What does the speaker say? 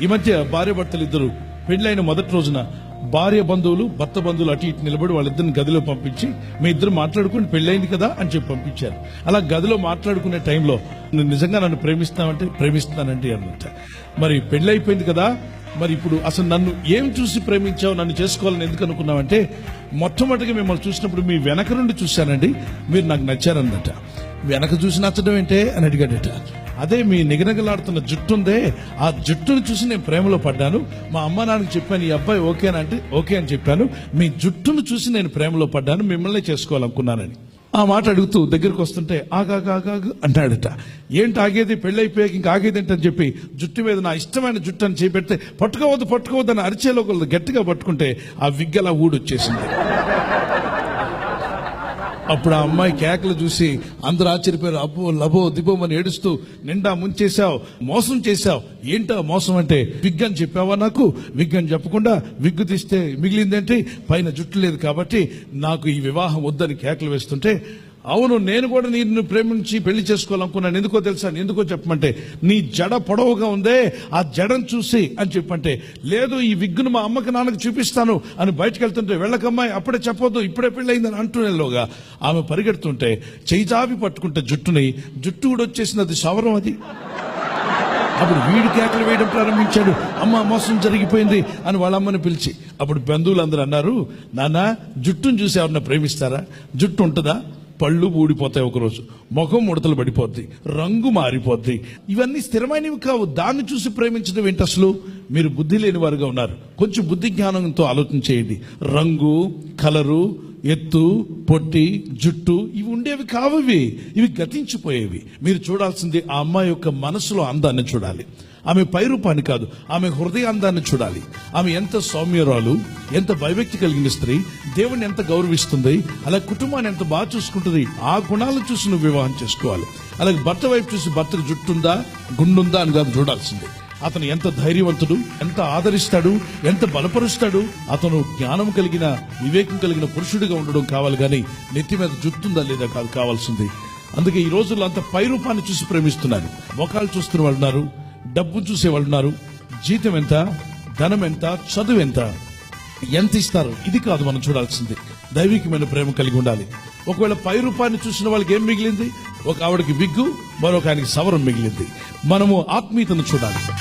ఈ మధ్య భార్య భర్తలు ఇద్దరు పెళ్ళైన మొదటి రోజున భార్య బంధువులు భర్త బంధువులు అటు ఇటు నిలబడి వాళ్ళిద్దరిని గదిలో పంపించి మీ ఇద్దరు మాట్లాడుకుని పెళ్ళైంది కదా అని చెప్పి పంపించారు. అలా గదిలో మాట్లాడుకునే టైంలో నువ్వు నిజంగా నన్ను ప్రేమిస్తావంటే ప్రేమిస్తున్నానంటే అన్నట్ట మరి పెళ్ళైపోయింది కదా మరి ఇప్పుడు అసలు నన్ను ఏం చూసి ప్రేమించావు నన్ను చేసుకోవాలని ఎందుకు అనుకున్నావంటే మొట్టమొదటిగా మిమ్మల్ని చూసినప్పుడు మీ వెనక నుండి చూశానండి మీరు నాకు నచ్చారన్నట వెనక చూసి నచ్చడం ఏంటే? అని అడిగాడట. అదే మీ నిగనగలాడుతున్న జుట్టు ఉందే ఆ జుట్టును చూసి నేను ప్రేమలో పడ్డాను. మా అమ్మ నాన్నకి చెప్పాను ఈ అబ్బాయి ఓకేనా అంటే ఓకే అని చెప్పాను. మీ జుట్టును చూసి నేను ప్రేమలో పడ్డాను మిమ్మల్ని చేసుకోవాలనుకున్నానని. ఆ మాట అడుగుతూ దగ్గరికి వస్తుంటే ఆగాగాగాగు అంటాడట ఏంటి ఆగేది? పెళ్ళైపోయాక ఇంకా ఆగేది ఏంటని చెప్పి జుట్టు మీద నా ఇష్టమైన జుట్టు అని చేపెడితే పట్టుకోవద్దు పట్టుకోవద్దు అని అరిచేలో ఒకళ్ళు గట్టిగా పట్టుకుంటే ఆ విగ్గలా ఊడొచ్చేసింది. అప్పుడు ఆ అమ్మాయి కేకలు చూసి అందరూ ఆశ్చర్యపోయారు. అబ్బో లబో దిబోమని ఏడుస్తూ నిండా ముంచేశావు మోసం చేశావు. ఏంటో మోసం అంటే విగ్ అని చెప్పావా నాకు? విగ్ అని చెప్పకుండా విగ్గు తీస్తే మిగిలిందేంటి? పైన జుట్టు లేదు కాబట్టి నాకు ఈ వివాహం వద్దని కేకలు వేస్తుంటే అవును నేను కూడా నిన్ను ప్రేమించి పెళ్ళి చేసుకోవాలనుకున్నాను. ఎందుకో తెలుసా? ఎందుకో చెప్పమంటే నీ జడ పొడవుగా ఉందే ఆ జడను చూసి అని చెప్పంటే లేదు ఈ విగ్గును మా అమ్మకి నాన్నకి చూపిస్తాను అని బయటకు వెళ్తుంటే వెళ్ళకమ్మాయి అప్పుడే చెప్పొద్దు ఇప్పుడే పెళ్ళయిందని అంటునేలోగా ఆమె పరిగెడుతుంటే చేజాబి పట్టుకుంటే జుట్టుని జుట్టు కూడా వచ్చేసింది అది సవరం అది. అప్పుడు వీడు కేకలు వేయడం ప్రారంభించాడు. అమ్మ మోసం జరిగిపోయింది అని వాళ్ళ అమ్మని పిలిచి అప్పుడు బంధువులందరూ అన్నారు నాన్న జుట్టును చూసి ఎవరన్నా ప్రేమిస్తారా? జుట్టు ఉంటుందా? పళ్ళు ఊడిపోతాయి ఒకరోజు. ముఖం ముడతలు పడిపోద్ది. రంగు మారిపోద్ది. ఇవన్నీ స్థిరమైనవి కావు. దాన్ని చూసి ప్రేమించడం ఏంటి అసలు? మీరు బుద్ధి లేని వారుగా ఉన్నారు. కొంచెం బుద్ధి జ్ఞానంతో ఆలోచన చేయండి. రంగు కలరు ఎత్తు పొట్టి జుట్టు ఇవి ఉండేవి కావు ఇవి ఇవి గతించిపోయేవి. మీరు చూడాల్సింది ఆ అమ్మాయి యొక్క మనసులో అందాన్ని చూడాలి. ఆమె పైరూపాన్ని కాదు ఆమె హృదయ అందాన్ని చూడాలి. ఆమె ఎంత సౌమ్యరాలు ఎంత భయభక్తి కలిగిన స్త్రీ దేవుణ్ణి ఎంత గౌరవిస్తుంది అలా కుటుంబాన్ని ఎంత బాగా చూసుకుంటుంది ఆ గుణాలను చూసి నువ్వు వివాహం చేసుకోవాలి. అలాగే భర్త వైపు చూసి భర్తకు జుట్టుందా గుండుందా అని కాదు చూడాల్సిందే. అతను ఎంత ధైర్యవంతుడు ఎంత ఆదరిస్తాడు ఎంత బలపరుస్తాడు అతను జ్ఞానం కలిగిన వివేకం కలిగిన పురుషుడిగా ఉండడం కావాలి కానీ నెత్తి మీద జుట్టుందా లేదా కాదు కావాల్సింది. అందుకే ఈ రోజుల్లో అంత పై రూపాన్ని చూసి ప్రేమిస్తున్నారు మొఖాలు చూస్తున్న వాళ్ళు ఉన్నారు డబ్బు చూసే వాళ్ళు ఉన్నారు. జీతం ఎంత? ధనం ఎంత? చదువు ఎంత? ఎంత ఇస్తారు? ఇది కాదు మనం చూడాల్సింది. దైవికమైన ప్రేమ కలిగి ఉండాలి. ఒకవేళ పై రూపాన్ని చూసిన వాళ్ళకి ఏం మిగిలింది? ఒక ఆవిడకి విగ్గు మరొక ఆయనకి సవరం మిగిలింది. మనము ఆత్మీయతను చూడాలి.